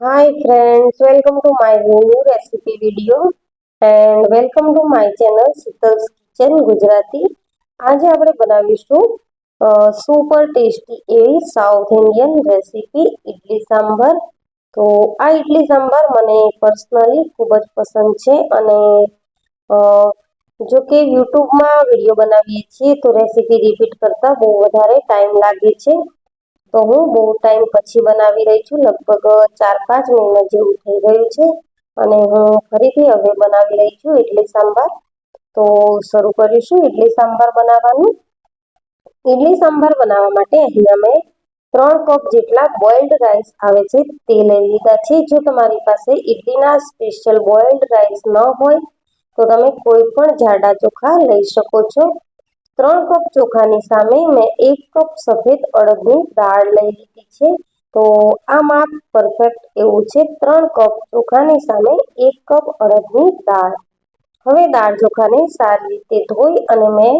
Hi friends, welcome to my new recipe video and welcome to my channel Sheetal's kitchen Gujarati આજે આપણે બનાવીશું super tasty એવી south Indian recipe idli sambar તો આ ઇડલી સાંભાર મને personally ખૂબ જ પસંદ છે અને જો કે યુટ્યુબમાં વીડિયો બનાવીએ છીએ તો રેસીપી રિપીટ કરતાં બહુ વધારે ટાઈમ લાગે છે। તો હું બહુ ટાઈમ પછી બનાવી રહી છું, લગભગ ચાર પાંચ મહિના જેવું થઈ ગયું છે. અને હું ફરીથી હવે બનાવી રહી છું ઇડલી સાંભાર. તો શરૂ કરીશું ઇડલી સાંભાર બનાવવાનું. ઇડલી સાંભાર બનાવવા માટે અહીં અમે ત્રણ કપ જેટલા બોઇલ્ડ રાઈસ આવે છે તે લઈ લીધા છે. જો તમારી પાસે ઇડલીના સ્પેશિયલ બોઇલ્ડ રાઈસ ન હોય, તો તમે કોઈ પણ જાડા ચોખા લઈ શકો છો. ત્રણ કપ ચોખાની સામે મેં એક કપ સફેદ અડદની દાળ લઈ લીધી છે. તો આ માપ પરફેક્ટ એવું છે. ત્રણ કપ ચોખાની સામે એક કપ અડદની દાળ. હવે દાળ ચોખાને સારી રીતે ધોઈ અને મેં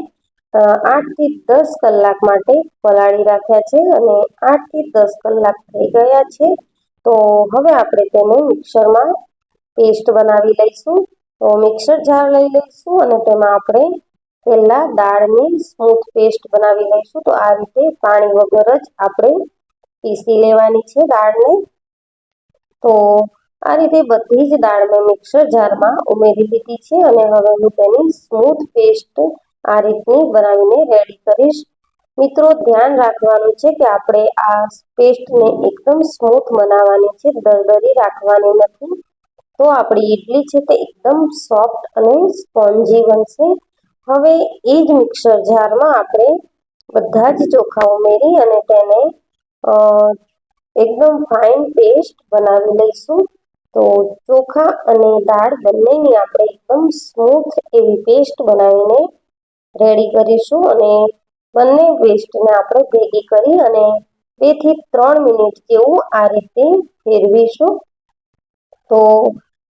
આઠથી દસ કલાક માટે પલાળી રાખ્યા છે અને આઠથી દસ કલાક થઈ ગયા છે. તો હવે આપણે તેને મિક્સરમાં પેસ્ટ બનાવી લઈશું. તો મિક્સર જાર લઈ લઈશું અને તેમાં આપણે પહેલાં દાળની સ્મૂથ પેસ્ટ બનાવી લઈશું. તો આ રીતે પાણી વગર જ આપણે પીસી લેવાની છે દાળને. તો આ રીતે બધી જ દાળ મેં મિક્સર જારમાં ઉમેરી લીધી છે અને હવે હું તેની સ્મૂથ પેસ્ટ આ રીતની બનાવીને રેડી કરીશ. મિત્રો, ધ્યાન રાખવાનું છે કે આપણે આ પેસ્ટને એકદમ સ્મૂથ બનાવવાની છે દરદરી રાખવાની નથી. તો આપણી ઇડલી છે તે એકદમ સોફ્ટ અને સ્પોન્જી બનશે. હવે એ જ મિક્સર જારમાં આપણે બધા જ ચોખા ઉમેરી અને તેને એકદમ ફાઇન પેસ્ટ બનાવી લઈશું. તો ચોખા અને દાળ બંનેની આપણે એકદમ સ્મૂથ એવી પેસ્ટ બનાવીને રેડી કરીશું અને બંને પેસ્ટને આપણે ભેગી કરી અને બેથી ત્રણ મિનિટ જેવું આ રીતે ફેરવીશું. તો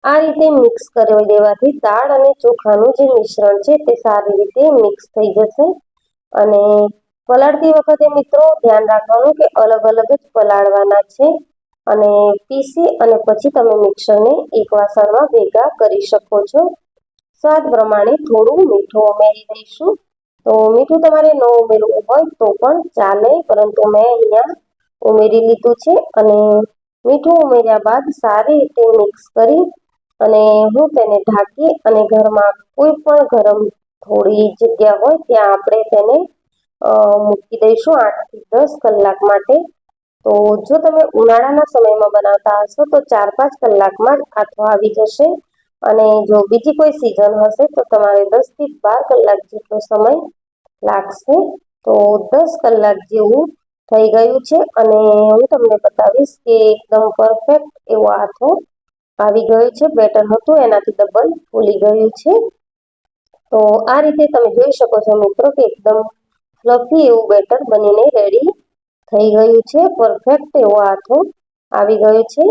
આ રીતે મિક્સ કરી દેવાથી દાળ અને ચોખાનું જે મિશ્રણ છે તે સારી રીતે મિક્સ થઈ જશે. અને પલાળતી વખતે મિત્રો ધ્યાન રાખવાનું કે અલગ અલગ જ પલાળવાના છે. અને પીસી અને પછી તમે મિક્સરને એક વાસણમાં ભેગા કરી શકો છો. સ્વાદ પ્રમાણે થોડું મીઠું ઉમેરી દઈશું. તો મીઠું તમારે ન ઉમેરવું હોય તો પણ ચાલે, પરંતુ મેં અહીંયા ઉમેરી લીધું છે. અને મીઠું ઉમેર્યા બાદ સારી રીતે મિક્સ કરી અને હું તેને ઢાંકી અને ઘરમાં કોઈ પણ ગરમ થોડી જગ્યા હોય ત્યાં આપણે તેને મૂકી દઈશું આઠથી દસ કલાક માટે. તો જો તમે ઉનાળાના સમયમાં બનાવતા હશો તો ચાર પાંચ કલાકમાં જ આથો આવી જશે. અને જો બીજી કોઈ સિઝન હશે તો તમારે દસથી બાર કલાક જેટલો સમય લાગશે. તો દસ કલાક જેવું થઈ ગયું છે અને હું તમને બતાવીશ કે એકદમ પરફેક્ટ એવો આથો આવી ગયું છે, બેટર હતું, એનાથી ડબલ ફૂલી ગયું છે. તો આ રીતે તમે જોઈ શકો છો મિત્રો કે એકદમ ફ્લફી એવું બેટર બનીને રેડી થઈ ગયું છે પરફેક્ટ એવો આથો આવી ગયો છે.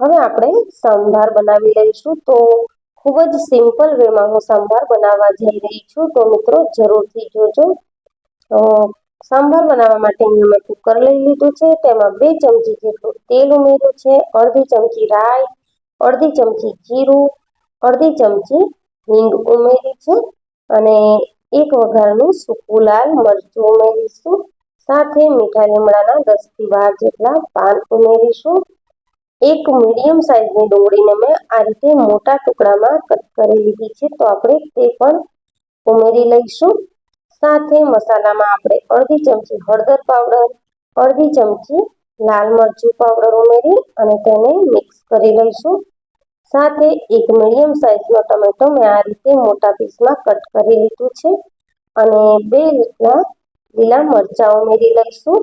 હવે આપણે સંભાર બનાવી લઈશું તો ખૂબ જ સિમ્પલ વેમાં હું સંભાર બનાવવા જઈ રહી છું, તો મિત્રો જરૂરથી જોજો. સાંભાર બનાવવા માટે મેં કુકર લઈ લીધું છે, તેમાં બે ચમચી જેટલું તેલ ઉમેર્યું છે, અડધી ચમચી રાઈ અડધી ચમચી જીરું, અડધી ચમચી હિંગ ઉમેરી છે અને એક વઘારનું સૂકું લાલ મરચું ઉમેરીશું. સાથે મીઠા લીમડાના દસથી બાર જેટલા પાન ઉમેરીશું. એક મીડિયમ સાઇઝની ડુંગળીને મેં આ રીતે મોટા ટુકડામાં કટ કરી લીધી છે તો આપણે તે પણ ઉમેરી લઈશું. સાથે મસાલામાં આપણે અડધી ચમચી હળદર પાવડર, અડધી ચમચી લાલ મરચું પાવડર ઉમેરી અને તેને મિક્સ કરી લઈશું. સાથે એક મીડિયમ સાઇઝનો ટમેટો મેં આ રીતે મોટા પીસમાં કટ કરી લીધું છે અને બે રીતના લીલા મરચાં ઉમેરી લઈશું.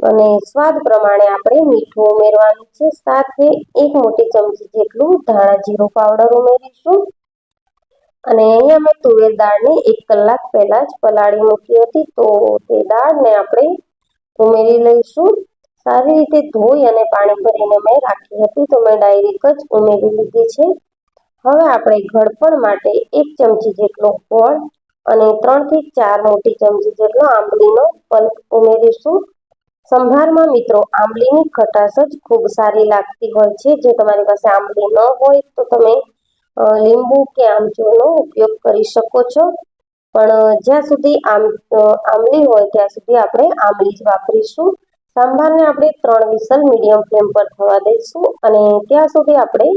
અને સ્વાદ પ્રમાણે આપણે મીઠું ઉમેરવાનું છે. સાથે એક મોટી ચમચી જેટલું ધાણા જીરું પાવડર ઉમેરીશું. અને અહીંયા મેં તુવેર દાળને એક કલાક પહેલાં જ પલાળી મૂકી હતી. તો તે દાળને આપણે ઉમેરી લઈશું. સારી રીતે ધોઈ અને પાણી ભરીને મેં રાખી હતી તો મેં ડાયરેક જ ઉમેરી લીધી છે. હવે આપણે ઘડપણ માટે એક ચમચી જેટલો ગોળ અને ત્રણથી ચાર મોટી ચમચી જેટલો આંબલીનો પલ્પ ઉમેરીશું. સંભારમાં મિત્રો, આંબલીની ખટાશ જ ખૂબ સારી લાગતી હોય છે. જો તમારી પાસે આંબલી ન હોય તો તમે લીંબુ કે આમચૂરનો ઉપયોગ કરી શકો છો. પણ, જ્યાં સુધી આમ આંબલી હોય ત્યાં સુધી આપણે આંબલી જ વાપરીશું. સાંભારને આપણે ત્રણ વિસલ મીડિયમ ફ્લેમ પર થવા દઈશું અને ત્યાં સુધી આપણે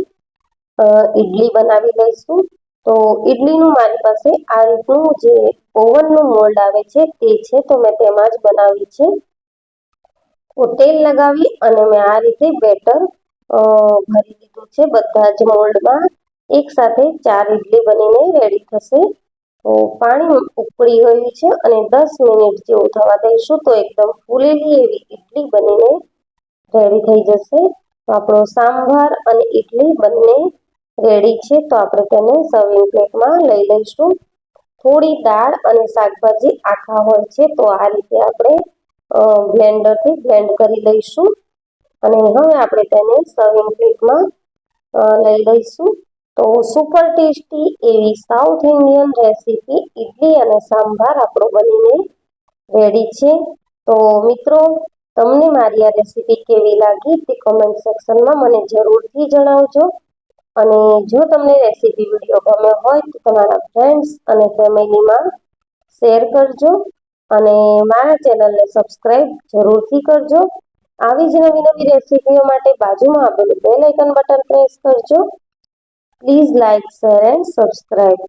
ઇડલી બનાવી લઈશું. તો ઈડલીનું મારી પાસે આ રીતનું જે ઓવનનું મોલ્ડ આવે છે તે છે, તો મેં તેમાં જ બનાવી છે. તો તેલ લગાવી અને મેં આ રીતે બેટર ભરી દીધું છે બધા જ મોલ્ડમાં. એક સાથે ચાર ઇડલી બનીને રેડી થશે. પાણી ઉકળી ગયું છે અને દસ મિનિટ જેવું થવા દઈશું તો એકદમ ફૂલેલી એવી ઇડલી બનીને રેડી થઈ જશે. તો આપણો સાંભાર અને ઇડલી બંને રેડી છે તો આપણે તેને સર્વિંગ પ્લેટમાં લઈ લઈશું. થોડી દાળ અને શાકભાજી આખા હોય છે તો આ રીતે આપણે બ્લેન્ડરથી બ્લેન્ડ કરી લઈશું અને હવે આપણે તેને સર્વિંગ પ્લેટમાં લઈ લઈશું. તો સુપર ટેસ્ટી એવી સાઉથ ઇન્ડિયન રેસીપી ઇડલી અને સાંભાર આપણો બનીને રેડી છે. તો મિત્રો, તમને મારી આ રેસીપી કેવી લાગી તે કમેન્ટ સેક્શનમાં મને જરૂરથી જણાવજો. અને જો તમને રેસીપી વીડિયો ગમે હોય તો તમારા ફ્રેન્ડ્સ અને ફેમિલીમાં શેર કરજો અને મારા ચેનલને સબસ્ક્રાઈબ જરૂરથી કરજો. આવી જ નવી નવી રેસીપીઓ માટે બાજુમાં આપેલું બેલ આઇકન બટન પ્રેસ કરજો. Please like share and subscribe